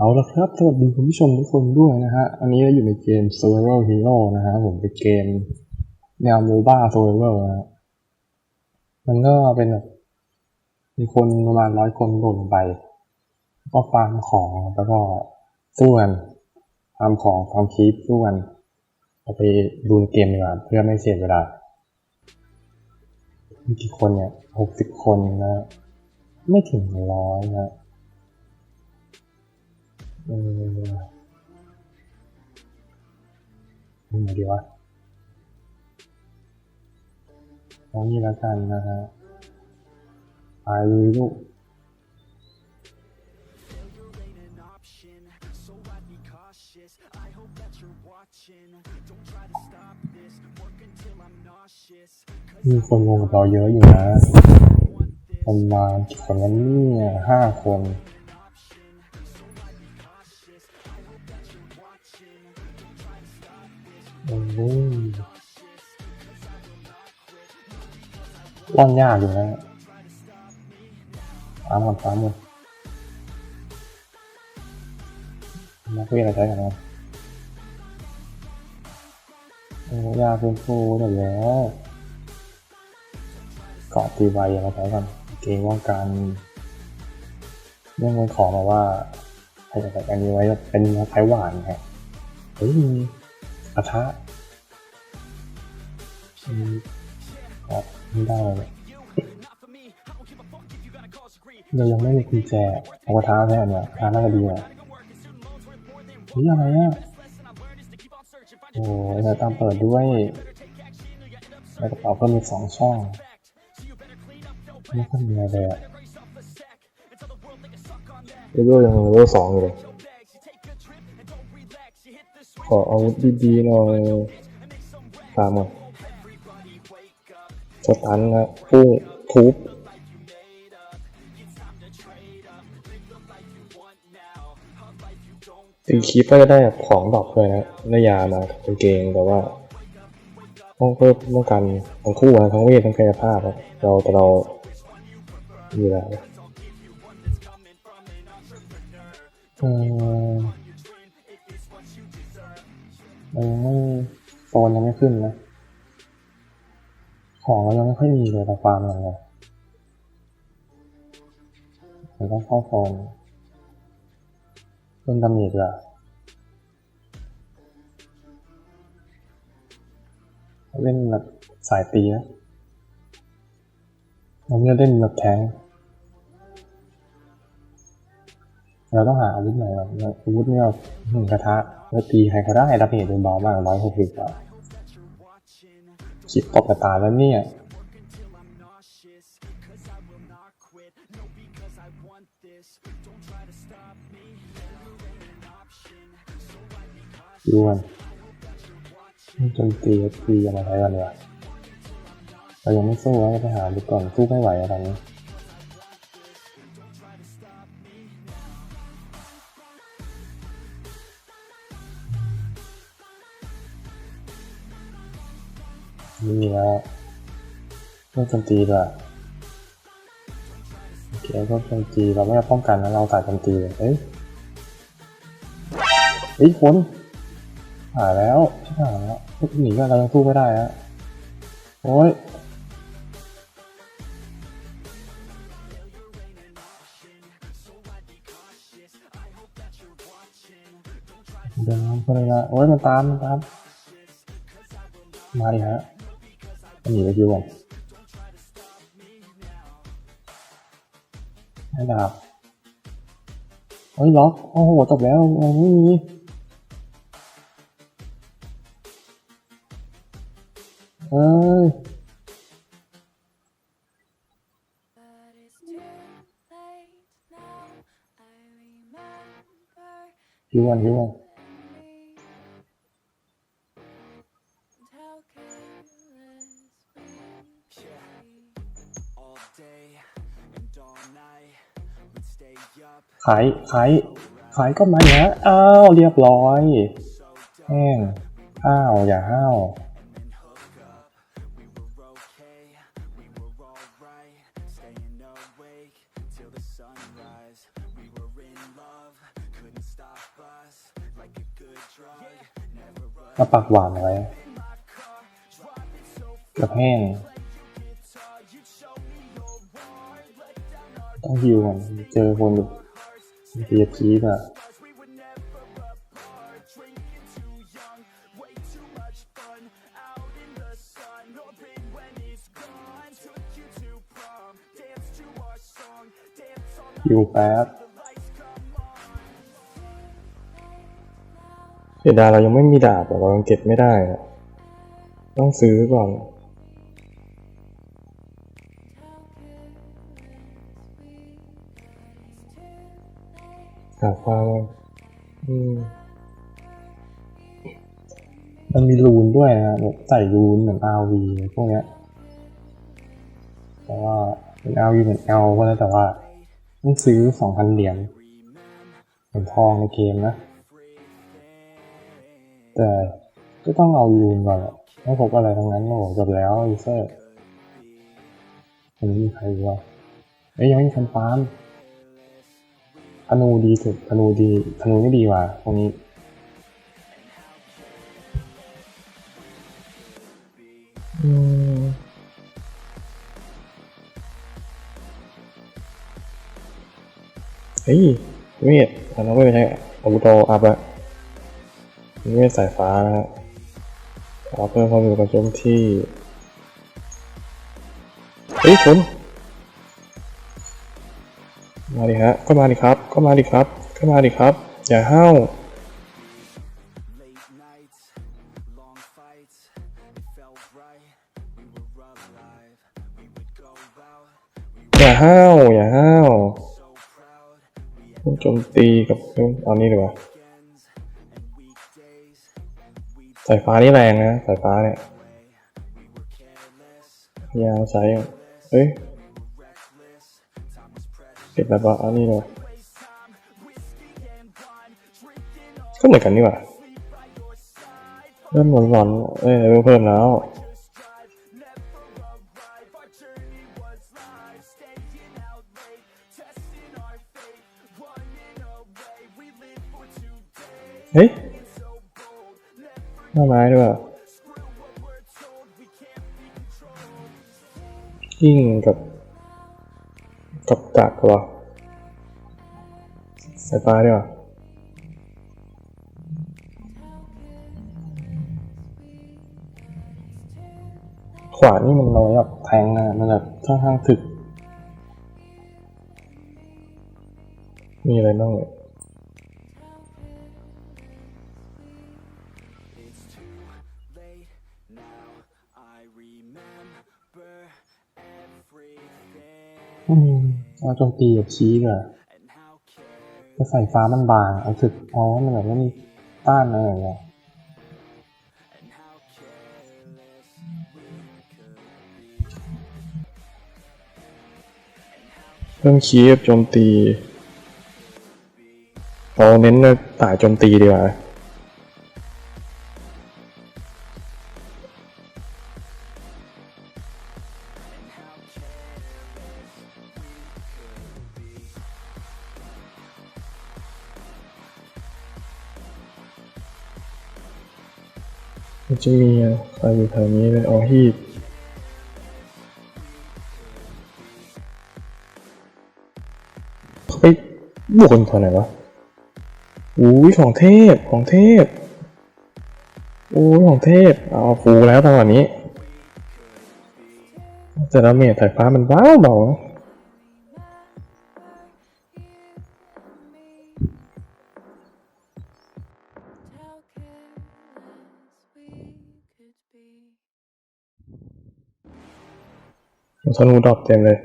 เอาละครับ สวัสดีคุณผู้ชมทุกคนด้วยนะฮะ อันนี้เราอยู่ในเกม Survival Hero นะฮะ ผมเป็นเกมแนว MOBA Survival นะ มันก็เป็นแบบมีคนประมาณร้อยคนโดดลงไป ก็ฟาร์มของแล้วก็สู้กันฟาร์มของฟาร์มคีปสู้กันเอาไปดูในเกมดีกว่าเพื่อไม่เสียเวลา มีกี่คนเนี่ยหกสิบคนนะ ไม่ถึงร้อยนะ ทำมงดีวะเองงี้ละกันนะฮะไปเลยลูกมีคนลงกับเราเยอะอยู่นะประมาณกี่คนนั้นเนี่ยห้าคน โอ้ยร่อนยากอยู่นะตามหมดตามหมดนักเรียนอะไรใช้กันนะโอ้ยากเป็นครูเดี๋ยวแล้วเกาะตีไวอย่ามาใช้กันเกรงว่าการเรื่องเงินขอมาว่าใครจะใส่อันนี้ไว้เป็นเนื้อไผ่หวานฮะเฮ้ย ระทะอืมไม่ได้เลยเรายังไม่มีกุญแจเอากระทะแค่เนี่ยทะน่าจะดีอะเฮ้ยอะไรอะโอ้ยเราตามเปิดด้วยในกระเป๋าเพิ่มอีกสองช่องไม่ค่อยมีอะไรเลยอะเลเวลยังเลเวลสองอยู่เลย ขออาวุธดีๆหน่อย ตามมาสตันนะพุ่งทุบตีคีปก็จะได้ของดอกเลยนะได้ยามาเป็นเกงแต่ว่าต้องเพิ่มต้องการทั้งคู่นะทั้งเวททั้งกายภาพอะเราแต่เรามีแล้วเออ เรายังไม่โซนยังไม่ขึ้นนะ ของเรายังไม่ค่อยมีเลยแต่ฟาร์มอย่างเดียวเราต้องเข้าโซนเพิ่มดาเมจอะเล่นแบบสายตีนะเราไม่ได้เล่นแบบแทง เราต้องหาอาวุธใหม่ก่อนอาวุธเนี่ยหนึ่งกระทะแล้วตีใครก็ได้ดาเมจโดนเบามากร้อยหกสิบอะคิดตบกระตาแล้วเนี่ยดูกันจนตีตีกันมาใช้กันเลยเรายังไม่สู้แล้วไปหาดูก่อนสู้ไม่ไหวอะตอน นี้นี่แล้วเพื่อโจมตีด้วยโอเคก็โจมตีเราไม่ได้ป้องกันนะเราสายโจมตีเลยเอ้ยเฮ้ยคนหายแล้วชิบหายแล้วหนีกันเรายังสู้ไม่ได้ฮะโอ้ยเดินน้ำเข้าเลยนะโอ้ยมันตามมันตามมาดิฮะ หนีไปคิวก่อนให้ดาบเฮ้ยล็อก โอ้โห จบแล้วยังไม่มีเอ้ย But it's too late now. I remember คิวก่อนคิวก่อน ขายขายขายก็มาเนี้ยอ้าวเรียบร้อยแห้งอ้าวอย่าห้าวมาปากหวานไว้กับแห้งต้องหิวก่อนเจอคนอยู่ เบียดชีสอะอยู่แป๊บเสียดายเรายังไม่มีดาบอะเรายังเก็บไม่ได้อะต้องซื้อก่อน หาความว่าอืมมันมีรูนด้วยนะแบบใส่รูนเหมือน RV พวกเนี้ยแต่ว่าเป็น RV เหมือน L ก็แล้วแต่ว่าต้องซื้อสองพันเหรียญเหรียญทองในเกมนะ แต่ก็ต้องเอารูนก่อนอะไม่พบอะไรทั้งนั้นโอ้โหจบแล้วยูเซอร์ยังมีใครว่าเอ้ยยังไม่มีคันฟาร์ม ธนูดีสุดธนูดีธนูไม่ดีกว่าตรงนี้เฮ้ยเวทอันนั้นไม่ใช่อาวุธโตอัพอะนี่เวทสายฟ้านะฮะขอเพิ่มความเร็วกระโจมที่ เฮ้ยคุณ มาดิฮะ ก็มาดิครับ ก็มาดิครับ ก็มาดิครับ อย่าเฮ้าอย่าห้าว อย่าห้าวโจมตีกับเอานี่ดีกว่าสายฟ้านี่แรงนะสายฟ้าเนี่ยยาวสายเฮ้ย ก็บแล้วก็เอานี่เลยก็เหมือนกันนี่หว่าเริ่มหลอนๆเอ้ยเพิ่มแล้วเฮ้ยหน้าไม้ด้วยยิ่งกับ กับดักว่ะสายฟ้าด้วยว่ะขวานนี่มันน้อยแบบแทงนะมันแบบค่อนข้างถึก มีอะไรบ้างเนี่ย โจมตีกับชี้ก่อน and how careless. จะใส่ฟ้ามันบางเอาถึกเอาให้มันแบบไม่มีต้านอะไรอย่างเงี้ยเพิ่มคีบโจมตีเราเน้นเรื่ายโจมตีดีกว่า มันจะมีใครอยู่แถวนี้เป็นออฮีดเขาไปบวกกันตอนไหนวะอุ้ยของเทพของเทพอุ้ยของเทพเอาฟูแล้วตอนนี้ แต่ละเมจสายฟ้ามันเบาเบาๆนะ ธนูดรอบเต็มเลย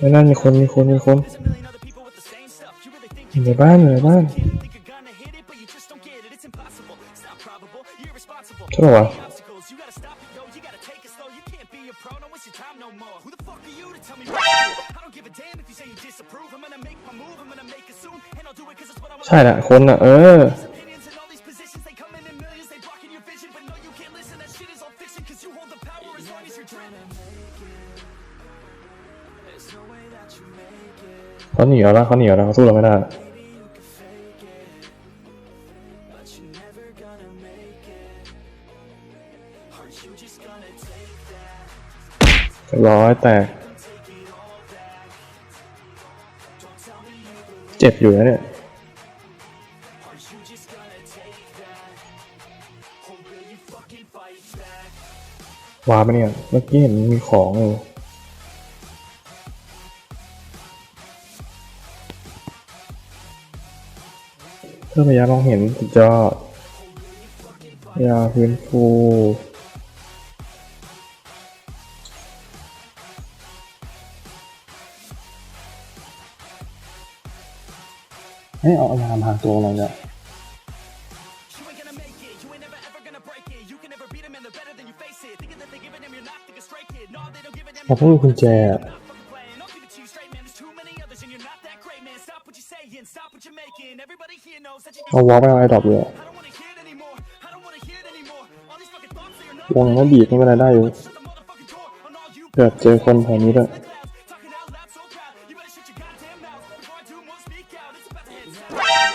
ไม่น่ามีคนมีคนมีคนในบ้านในบ้านใช่หอวะใช่แหละคนอะ เออ เขาหนีแล้วะเขาหนีแล้วะเขาสู้เราไม่ได้ร้อยแตก เจ็บอยู่นะเนี่ย วาร์ปเนี่ย เมื่อกี้เห็นมีของอยู่เพื่อระยะมองเห็นสุดยอดยาพื้นฟูให้เอายามาตัวอะไรเนี่ย พอพูดคุณแจเอาวอลไปเอาไอ้ดอกเลยวงก็บีบไม่เป็นไรได้อยู่เกิดเจอคนแถวนี้ด้วย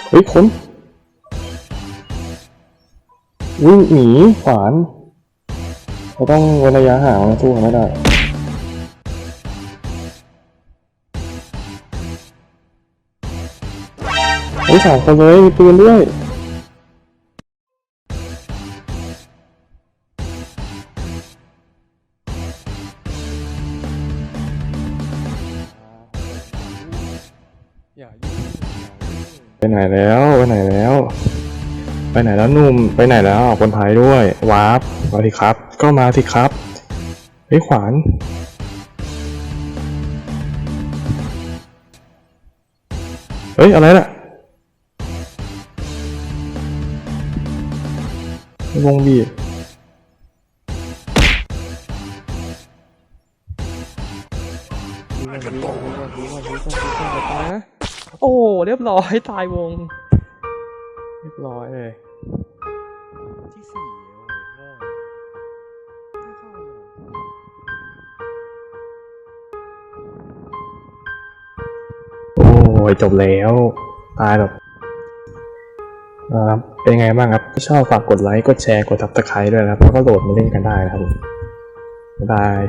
เฮ้ยคนวิ่งหนีขวานเราต้องระยะห่างสู้ไม่ได้ เฮ้ยสองคนเลยมีปืนด้วยไปไหนแล้วไปไหนแล้ว ไปไหนแล้วนุ่มไปไหนแล้วคนไทยด้วยวาร์ปมาสิครับ ก็มาสิครับเฮ้ยขวานเฮ้ยอะไรน่ะ วงบีโอ้เรียบร้อยตายวง เรียบร้อยเลยที่สี่โอ้ยจบแล้ว ตายแบบ เอ่อเป็นไงบ้างครับชอบฝากกดไลค์กดแชร์กดทับตะไคร้ด้วยนะครับแล้วก็โหลดมาเล่นกันได้นะครับผมบ๊ายบาย